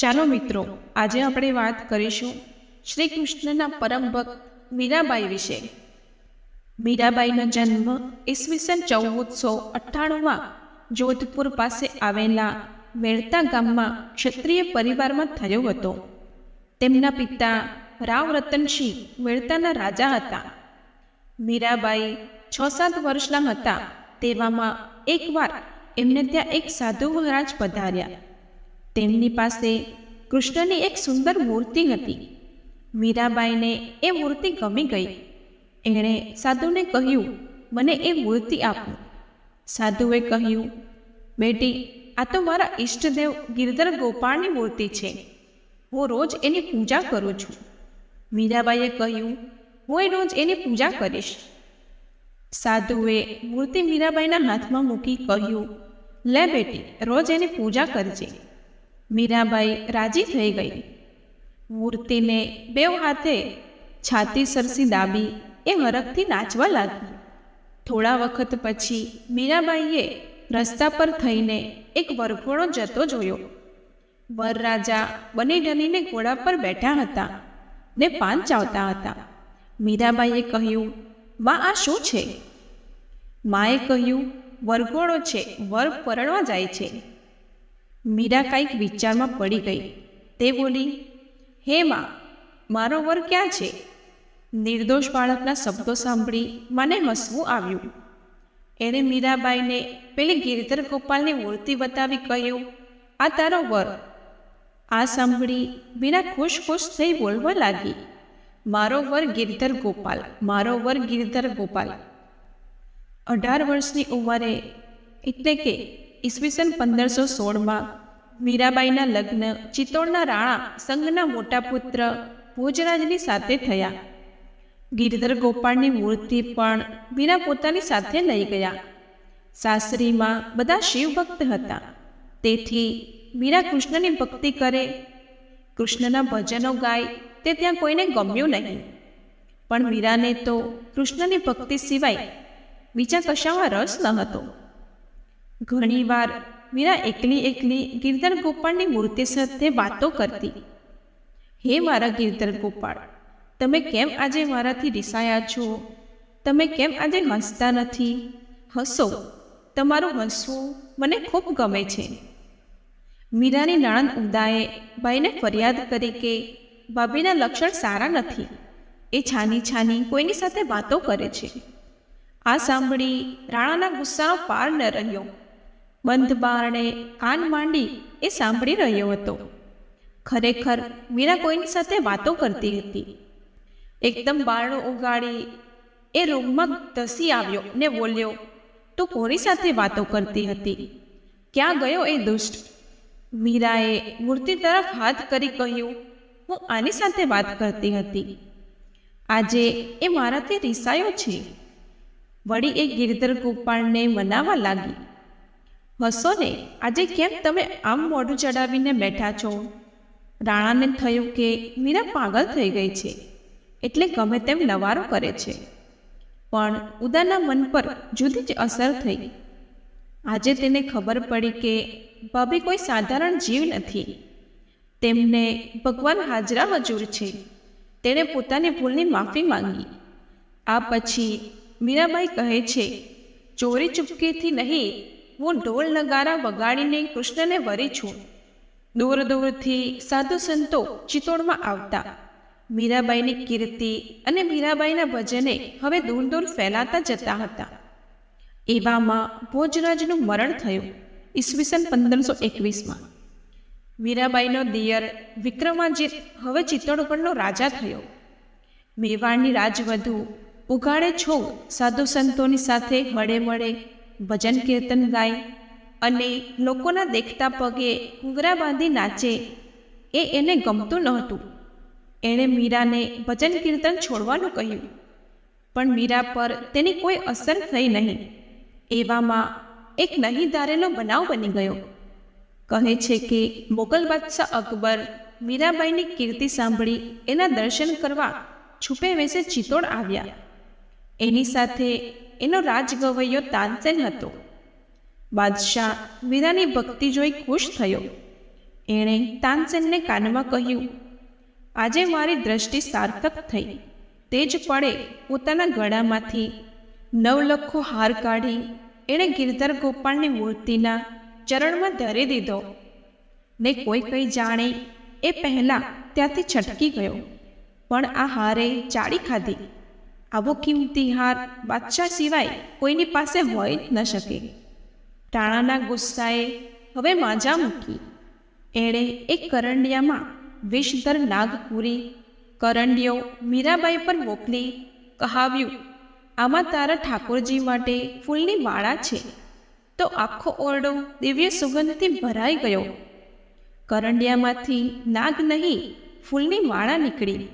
ચાલો મિત્રો, આજે આપણે વાત કરીશું શ્રી કૃષ્ણના પરમ ભક્ત મીરાબાઈ વિશે. મીરાબાઈનો જન્મ ઈસવીસન ચૌદસો અઠ્ઠાણુંમાં જોધપુર પાસે આવેલા મેળતા ગામમાં ક્ષત્રિય પરિવારમાં થયો હતો. તેમના પિતા રાવ રતનસિંહ વેળતાના રાજા હતા. મીરાબાઈ છ સાત વર્ષના હતા, તેવામાં એકવાર એમને ત્યાં એક સાધુ મહારાજ પધાર્યા. તેમની પાસે કૃષ્ણની એક સુંદર મૂર્તિ હતી. મીરાબાઈને એ મૂર્તિ ગમી ગઈ. એણે સાધુને કહ્યું, મને એ મૂર્તિ આપો. સાધુએ કહ્યું, બેટી, આ તો મારા ઈષ્ટદેવ ગિરધર ગોપાળની મૂર્તિ છે. હું રોજ એની પૂજા કરું છું. મીરાબાઈએ કહ્યું, હું એ રોજ એની પૂજા કરીશ. સાધુએ મૂર્તિ મીરાબાઈના હાથમાં મૂકી કહ્યું, લે બેટી, રોજ એની પૂજા કરજે. મીરાબાઈ રાજી થઈ ગઈ. મૂર્તિને બેવ હાથે છાતી સરસી દાબી એ હરખથી નાચવા લાગી. થોડા વખત પછી મીરાબાઈએ રસ્તા પર થઈને એક વરઘોડો જતો જોયો. વરરાજા બની ઢલીને ઘોડા પર બેઠા હતા ને પાન ચાવતા હતા. મીરાબાઈએ કહ્યું, માં, આ શું છે? માએ કહ્યું, વરઘોડો છે, વર પરણવા જાય છે. મીરા કાંઈક વિચારમાં પડી ગઈ. તે બોલી, હે માં, મારો વર ક્યાં છે? નિર્દોષ બાળકના શબ્દો સાંભળી મને હસવું આવ્યું. એણે મીરાબાઈને પેલી ગિરધર ગોપાલની મૂર્તિ બતાવી કહ્યું, આ તારો વર. આ સાંભળી મીરા ખુશ ખુશ થઈ બોલવા લાગી, મારો વર ગિરધર ગોપાલ, મારો વર ગિરધર ગોપાલ. અઢાર વર્ષની ઉંમરે એટલે કે ઈસવીસન પંદરસો સોળમાં મીરાબાઈના લગ્ન ચિત્તોડના રાણા સંઘના મોટા પુત્ર ભોજરાજની સાથે થયા. ગિરધર ગોપાળની મૂર્તિ પણ મીરા પોતાની સાથે લઈ ગયા. સાસરીમાં બધા શિવભક્ત હતા. તેથી મીરા કૃષ્ણની ભક્તિ કરે, કૃષ્ણના ભજનો ગાય, તે ત્યાં કોઈને ગમ્યું નહીં. પણ મીરાને તો કૃષ્ણની ભક્તિ સિવાય બીજા કશામાં રસ ન હતો. ઘણીવાર મીરા એકલી એકલી ગિરધર ગોપાળની મૂર્તિ સાથે વાતો કરતી. હે મારા ગિરધર ગોપાળ, તમે કેમ આજે મારાથી રિસાયા છો? તમે કેમ આજે હસતા નથી? હસો, તમારું હસવું મને ખૂબ ગમે છે. મીરાની નણંદ ઉદાએ ભાઈને ફરિયાદ કરી કે, ભાભીના લક્ષણ સારા નથી. એ છાની છાની કોઈની સાથે વાતો કરે છે. આ સાંભળી રાણાના ગુસ્સાનો પાર ન રહ્યો. બંધ બારણે કાન માંડી એ સાંભળી રહ્યો હતો. ખરેખર મીરા કોઈની સાથે વાતો કરતી હતી. એકદમ બારણું ઉગાડી એ રૂમમાં ધસી આવ્યો ને બોલ્યો, તું કોની સાથે વાતો કરતી હતી? ક્યાં ગયો એ દુષ્ટ? મીરાએ મૂર્તિ તરફ હાથ કરી કહ્યું, હું આની સાથે વાત કરતી હતી. આજે એ મારાથી રિસાયો છે. વળી એ ગિરધર ગોપાળને મનાવા લાગી. હસો ને આજે કેમ તમે આમ મોઢું ચડાવીને બેઠા છો? રાણાને થયું કે મીરા પાગલ થઈ ગઈ છે, એટલે ગમે તેમ નવારો કરે છે. પણ ઉદાના મન પર જુદી જ અસર થઈ. આજે તેને ખબર પડી કે ભાભી કોઈ સાધારણ જીવ નથી. તેમને ભગવાન હાજરા મજૂર છે. તેણે પોતાની ભૂલની માફી માંગી. આ પછી મીરાબાઈ કહે છે, ચોરી ચૂપકીથી નહીં હું ઢોલ નગારા વગાડીને કૃષ્ણને વરી છું. દૂર દૂરથી સાધુ સંતો ચિત્તોડમાં આવતા. મીરાબાઈની કીર્તિ અને મીરાબાઈના ભજને હવે દૂર દૂર ફેલાતા જતા હતા. એવામાં ભોજરાજનું મરણ થયું ઈસવીસન પંદરસો એકવીસમાં. મીરાબાઈનો દિયર વિક્રમાજીત હવે ચિત્તોડગઢનો રાજા થયો. મેવાડની રાજવધુ ઉઘાડે છો સાધુ સંતોની સાથે મળે મળે ભજન કીર્તન ગાય અને લોકોના દેખતા પગે ઘૂંઘરા બાંધી નાચે એ એને ગમતું નહોતું એણે મીરાને ભજન કીર્તન છોડવાનું કહ્યું, પણ મીરા પર તેની કોઈ અસર થઈ નહીં. એવામાં એક નહીં ધારેલો બનાવ બની ગયો. કહે છે કે મોગલ બાદશાહ અકબર મીરાબાઈની કીર્તિ સાંભળી એના દર્શન કરવા છુપે વેસે ચિત્તોડ આવ્યા. એની સાથે એનો રાજગવૈયો તાનસેન હતો. બાદશાહ મીરાની ભક્તિ જોઈ ખુશ થયો. એણે તાનસેનને કાનમાં કહ્યું, આજે મારી દ્રષ્ટિ સાર્થક થઈ. તે જ પળે પોતાના ગળામાંથી નવલખો હાર કાઢી એણે ગિરધર ગોપાળની મૂર્તિના ચરણમાં ધરી દીધો. ને કોઈ કંઈ જાણે એ પહેલાં ત્યાંથી છટકી ગયો. પણ આ હારે ચાળી ખાધી. આવો કિંમતી હાર બાદશાહ સિવાય કોઈની પાસે હોય જ ન શકે. ટાણાના ગુસ્સાએ હવે માજા મૂકી. એણે એક કરંડિયામાં વિષધર નાગપુરી કરંડિયો મીરાબાઈ પર મોકલી, કહાવ્યું, આમાં તારા ઠાકોરજી માટે ફૂલની માળા છે. તો આખો ઓરડો દિવ્ય સુગંધથી ભરાઈ ગયો. કરંડિયામાંથી નાગ નહીં, ફૂલની માળા નીકળી.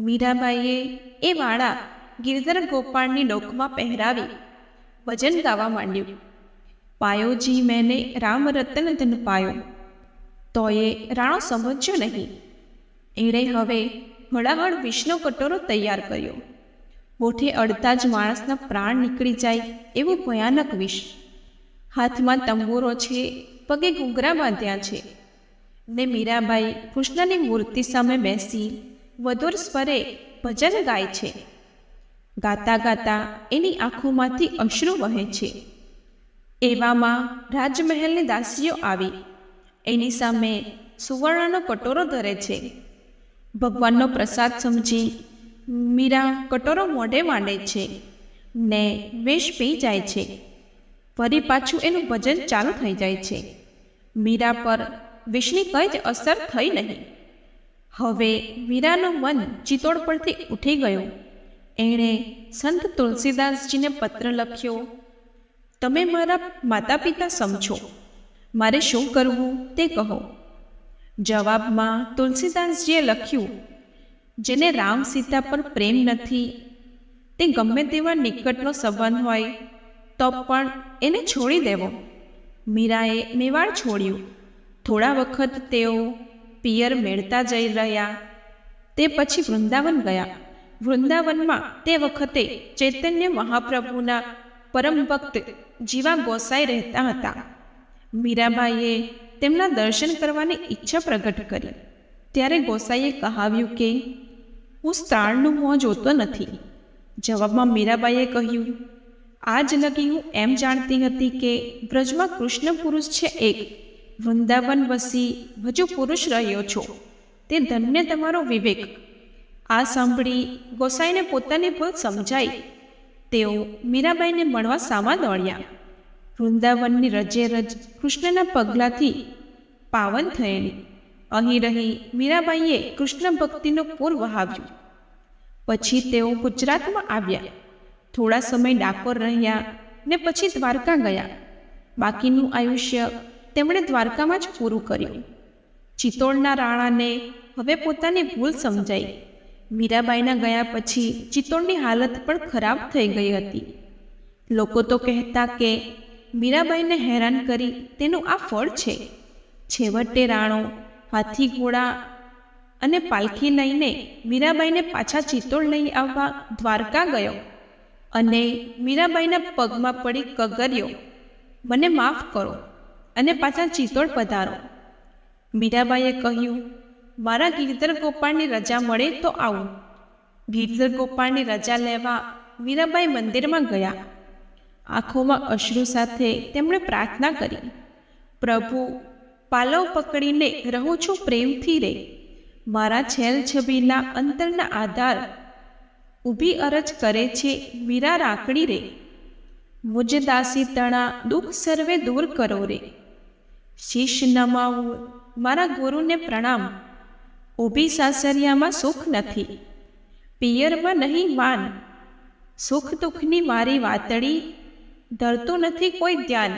મીરાબાઈએ એ માળા ગિરધર ગોપાળની ડોકમાં પહેરાવી ભજન ગાવા માંડ્યું. પાયોજી મેને રામ રતન ધન પાયો. તોયે રાણો સમજ્યો નહીં. એણે હવે હળાહળ વિષ્ણુ કટોરો તૈયાર કર્યો. હોઠે અડતા જ માણસના પ્રાણ નીકળી જાય એવું ભયાનક વિષ. હાથમાં તંબુરો છે, પગે ઘૂંઘરા બાંધ્યા છે. ને મીરાબાઈ કૃષ્ણની મૂર્તિ સામે બેસી વધુર સ્વરે ભજન ગાય છે. ગાતા ગાતા એની આંખોમાંથી અશ્રુ વહે છે. એવામાં રાજમહેલની દાસીઓ આવી. એની સામે સુવર્ણનો કટોરો ધરે છે. ભગવાનનો પ્રસાદ સમજી મીરા કટોરો મોઢે માંડે છે ને વેશ પી જાય છે. ફરી પાછું એનું ભજન ચાલુ થઈ જાય છે. મીરા પર વિષની કંઈ જ અસર થઈ નહીં. હવે વીરાનું મન ચિત્તોડ પરથી ઉઠી ગયું. એણે સંત તુલસીદાસજીને પત્ર લખ્યો, તમે મારા માતા પિતા સમજો. મારે શું કરવું તે કહો. જવાબમાં તુલસીદાસજીએ લખ્યું, જેને રામ સીતા પર પ્રેમ નથી, તે ગમે તેવા નિકટનો સંબંધ હોય, તો પણ એને છોડી દેવો. મીરાએ મેવાડ છોડ્યું. થોડા વખત તેઓ પિયર મેળતા જઈ રહ્યા. તે પછી વૃંદાવન ગયા. વૃંદાવનમાં તે વખતે ચૈતન્ય મહાપ્રભુના પરમ ભક્ત જીવા ગોસાઈ રહેતા હતા. મીરાબાઈએ તેમના દર્શન કરવાની ઈચ્છા પ્રગટ કરી. ત્યારે ગોસાઈએ કહાવ્યું કે, હું સ્તાળનું મોં જોતો નથી. જવાબમાં મીરાબાઈએ કહ્યું, આજ લગી હું એમ જાણતી હતી કે બ્રજમાં કૃષ્ણ પુરુષ છે એક. વૃંદાવન વસી હજુ પુરુષ રહ્યો છો. તે ધન્ય તમારો વિવેક. આ સાંભળી ગોસાઈને પોતાની ભૂલ સમજાઈ. તેઓ મીરાબાઈને મળવા સામા દોડ્યા. વૃંદાવનની રજે રજ કૃષ્ણના પગલાંથી પાવન થયેલી. અહીં રહી મીરાબાઈએ કૃષ્ણ ભક્તિનો પૂર વહાવ્યું. પછી તેઓ ગુજરાતમાં આવ્યા. થોડા સમય ડાકોર રહ્યા ને પછી દ્વારકા ગયા. બાકીનું આયુષ્ય તેમણે દ્વારકામાં જ પૂરું કર્યું. ચિત્તોડના રાણાને હવે પોતાની ભૂલ સમજાઈ. મીરાબાઈના ગયા પછી ચિત્તોડની હાલત પણ ખરાબ થઈ ગઈ હતી. લોકો તો કહેતા કે મીરાબાઈને હેરાન કરી તેનું આ ફળ છે. છેવટે રાણો હાથી ઘોડા અને પાલખી લઈને મીરાબાઈને પાછા ચિત્તોડ લઈ આવવા દ્વારકા ગયો અને મીરાબાઈના પગમાં પડી કગર્યો. મને માફ કરો. અને પાછા ચિત્તોડ પધારો. મીરાબાઈએ કહ્યું, મારા ગિરધર ગોપાળની રજા મળે તો આવું. ગિરધર ગોપાળની રજા લેવા મીરાબાઈ મંદિરમાં ગયા. આંખોમાં અશ્રુ સાથે તેમણે પ્રાર્થના કરી, પ્રભુ, પાલવ પકડીને રહું છું પ્રેમથી રે. મારા છેલ છબીના અંતરના આધાર ઊભી અરજ કરે છે વીરા રાખડી રે. મુજ દાસી તણા દુઃખ સર્વે દૂર કરો રે. શીશ નમાવું મારા ગુરુને પ્રણામ. ઊભી સાસરિયામાં સુખ નથી. પિયરમાં નહીં માન. સુખ દુઃખની મારી વાતડી ધરતું નથી કોઈ ધ્યાન.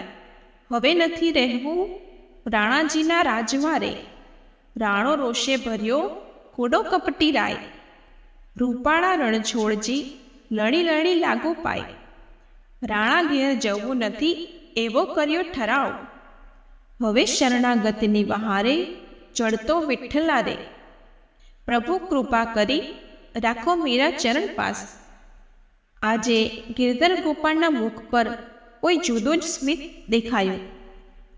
હવે નથી રહેવું, રાણાજીના રાજવારે. રાણો રોષે ભર્યો કોડો કપટી રાય. રૂપાળા રણછોડજી લણી લણી લાગુ પાય. રાણા ઘેર જવું નથી, એવો કર્યો ઠરાવ. હવે શરણાગતની વહારે ચડતો વિઠ્ઠલા રે પ્રભુ કૃપા કરી રાખો મીરા ચરણ પાસ. આજે ગિરધર ગોપાળના મુખ પર કોઈ જુદું જ સ્મિત દેખાયું.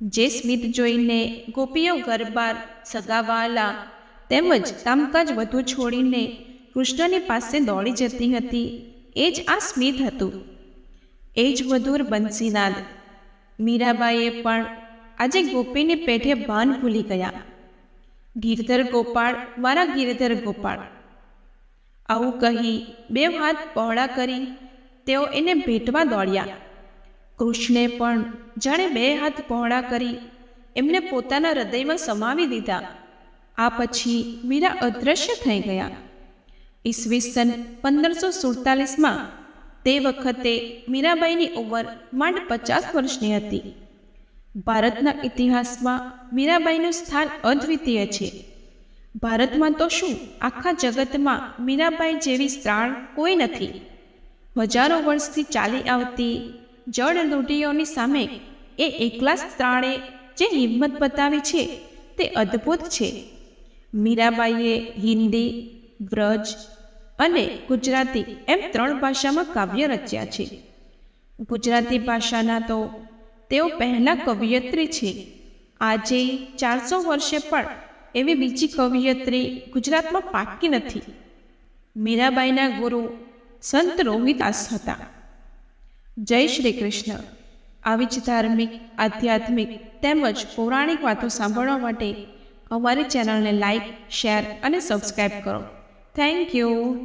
જે સ્મિત જોઈને ગોપીઓ ગરબાર સગાવાલા તેમજ કામકાજ વધુ છોડીને કૃષ્ણની પાસે દોડી જતી હતી, એ જ આ સ્મિત હતું. એ જ મધુર બંસીનાદ. મીરાબાઈએ પણ આજે ગોપીની પેઠે ભાન ભૂલી ગયા. ગિરધર ગોપાળ મારા ગિરધર ગોપાળ. આવું કહી બે હાથ પહોળા કરી તેઓ એને ભેટવા દોડ્યા. કૃષ્ણે પણ જાણે બે હાથ પહોળા કરી એમને પોતાના હૃદયમાં સમાવી દીધા. આ પછી મીરા અદૃશ્ય થઈ ગયા. ઈસવીસન પંદરસો સુડતાલીસમાં તે વખતે મીરાબાઈની ઉંમર માંડ પચાસ વર્ષની હતી. ભારતના ઇતિહાસમાં મીરાબાઈનું સ્થાન અદ્વિતીય છે. ભારતમાં તો શું, આખા જગતમાં મીરાબાઈ જેવી સ્ત્રાણ કોઈ નથી. હજારો વર્ષથી ચાલી આવતી જળ લૂંટીઓની સામે એ એકલા સ્ત્રાણે જે હિંમત બતાવી છે તે અદ્ભુત છે. મીરાબાઈએ હિન્દી વ્રજ અને ગુજરાતી એમ ત્રણ ભાષામાં કાવ્ય રચ્યા છે. ગુજરાતી ભાષાના તો તેઓ પહેલા કવિયત્રી છે. આજે ચારસો વર્ષે પણ એવી બીજી કવિયત્રી ગુજરાતમાં પાકી નથી. મીરાબાઈના ગુરુ સંત રોહિદાસ હતા. જય શ્રી કૃષ્ણ. આવી જ ધાર્મિક, આધ્યાત્મિક તેમજ પૌરાણિક વાતો સાંભળવા માટે અમારી ચેનલને લાઈક, શેર અને સબસ્ક્રાઈબ કરો. Thank you.